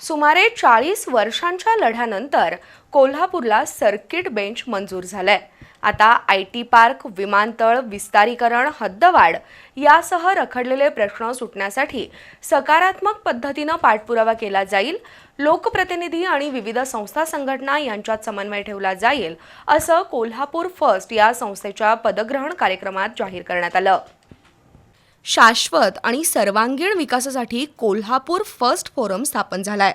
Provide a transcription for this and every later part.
सुमारे चाळीस वर्षांच्या लढ्यानंतर कोल्हापूरला सर्किट बेंच मंजूर झालंय. आता आय टी पार्क विमानतळ विस्तारीकरण हद्दवाढ यासह रखडलेले प्रश्न सुटण्यासाठी सकारात्मक पद्धतीनं पाठपुरावा केला जाईल लोकप्रतिनिधी आणि विविध संस्था संघटना यांच्यात समन्वय ठेवला जाईल असं कोल्हापूर फर्स्ट या संस्थेच्या पदग्रहण कार्यक्रमात जाहीर करण्यात आलं. शाश्वत आणि सर्वांगीण विकासासाठी कोल्हापूर फर्स्ट फोरम स्थापन झालाय.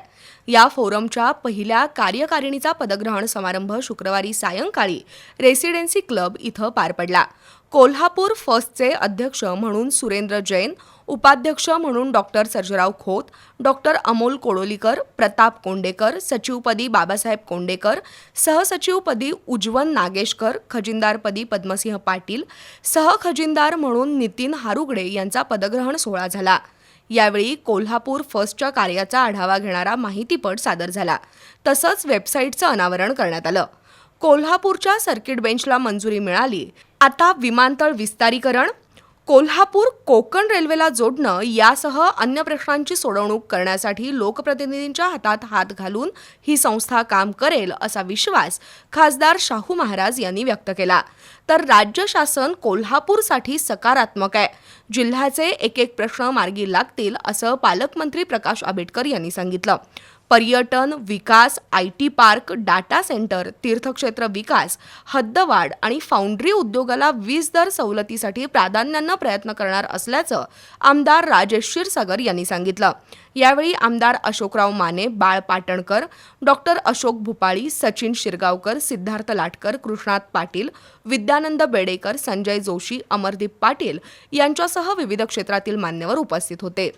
या फोरमच्या पहिल्या कार्यकारिणीचा पदग्रहण समारंभ शुक्रवारी सायंकाळी रेसिडेन्सी क्लब इथं पार पडला. कोल्हापूर फर्स्टचे अध्यक्ष म्हणून सुरेंद्र जैन उपाध्यक्ष म्हणून डॉक्टर सर्जराव खोत डॉक्टर अमोल कोडोलीकर प्रताप कोंडेकर सचिवपदी बाबासाहेब कोंडेकर सहसचिवपदी उज्ज्वन नागेशकर खजिनदारपदी पद्मसिंह पाटील सहखजिनदार म्हणून नितीन हारुगडे यांचा पदग्रहण सोहळा झाला. यावेळी कोल्हापूर फर्स्टच्या कार्याचा आढावा घेणारा माहितीपट सादर झाला. तसंच वेबसाईटचं अनावरण करण्यात आलं. कोल्हापूरच्या सर्किट बेंचला मंजुरी मिळाली. आता विमानतळ विस्तारीकरण कोल्हापूर कोकण रेल्वेला जोडणं यासह अन्य प्रश्नांची सोडवणूक करण्यासाठी लोकप्रतिनिधींच्या हातात हात घालून ही संस्था काम करेल असा विश्वास खासदार शाहू महाराज यांनी व्यक्त केला. तर राज्य शासन कोल्हापूरसाठी सकारात्मक आहे. जिल्ह्याचे एक एक प्रश्न मार्गी लागतील असं पालकमंत्री प्रकाश आंबेडकर यांनी सांगितलं. पर्यटन विकास I T park data centre तीर्थक्षेत्र विकास हद्दवाढ आणि फाउंड्री उद्योगाला वीज दर सवलतीसाठी प्राधान्यानं प्रयत्न करणार असल्याचं आमदार राजेश क्षीरसागर यांनी सांगितलं. यावेळी आमदार अशोकराव माने बाळ पाटणकर डॉक्टर अशोक भुपाळी सचिन शिरगावकर सिद्धार्थ लाटकर कृष्णात पाटील विद्या सदानंद बेडेकर संजय जोशी अमरदीप पाटील यांच्यासह विविध क्षेत्रातील मान्यवर उपस्थित होते.